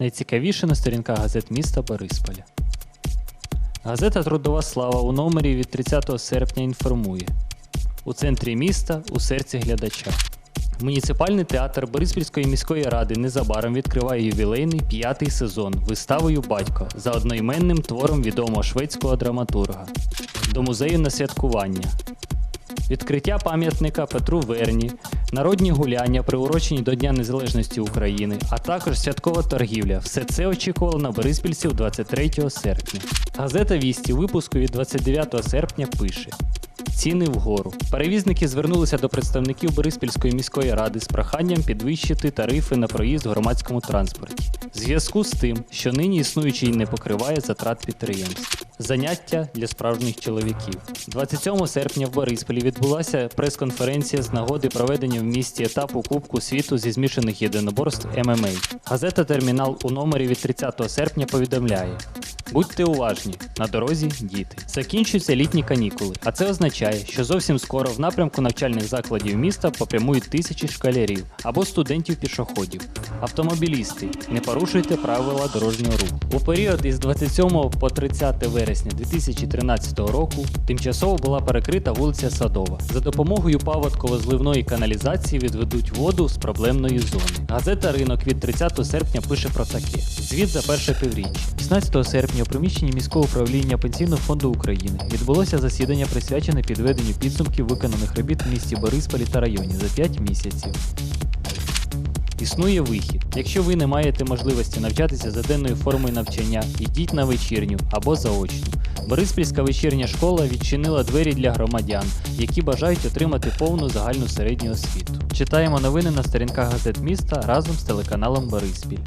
Найцікавіше на сторінках газет міста Борисполя. Газета Трудова слава у номері від 30 серпня інформує: у центрі міста, у серці глядача. Муніципальний театр Бориспільської міської ради незабаром відкриває ювілейний п'ятий сезон виставою Батько за одноіменним твором відомого шведського драматурга до музею на святкування. Відкриття пам'ятника Петру Верні, народні гуляння, приурочені до Дня Незалежності України, а також святкова торгівля. Все це очікувало на бориспільців 23 серпня. Газета Вісті випуску від 29 серпня пише. Ціни вгору. Перевізники звернулися до представників Бориспільської міської ради з проханням підвищити тарифи на проїзд в громадському транспорті. Зв'язку з тим, що нині існуючий не покриває затрат підприємств. Заняття для справжніх чоловіків. 27 серпня в Борисполі відбулася прес-конференція з нагоди проведення в місті етапу Кубку світу зі змішаних єдиноборств ММА. Газета Термінал у номері від 30 серпня повідомляє: Будьте уважні, на дорозі діти. Закінчуються літні канікули, а це означає, що зовсім скоро в напрямку навчальних закладів міста попрямують тисячі школярів або студентів-пішоходів. Автомобілісти, не порушуйте правила дорожнього руху. У період із 27 по 30 вересня 2013 року тимчасово була перекрита вулиця Садова. За допомогою паводково-зливної каналізації відведуть воду з проблемної зони. Газета Ринок від 30 серпня пише про таке: звіт за перше півріччя. 16 серпня у приміщенні міського управління Пенсійного фонду України відбулося засідання, присвячене підведенню підсумків виконаних робіт в місті Борисполі та районі за 5 місяців. Існує вихід. Якщо ви не маєте можливості навчатися за денною формою навчання, йдіть на вечірню або заочну. Бориспільська вечірня школа відчинила двері для громадян, які бажають отримати повну загальну середню освіту. Читаємо новини на сторінках газет міста разом з телеканалом Бориспіль.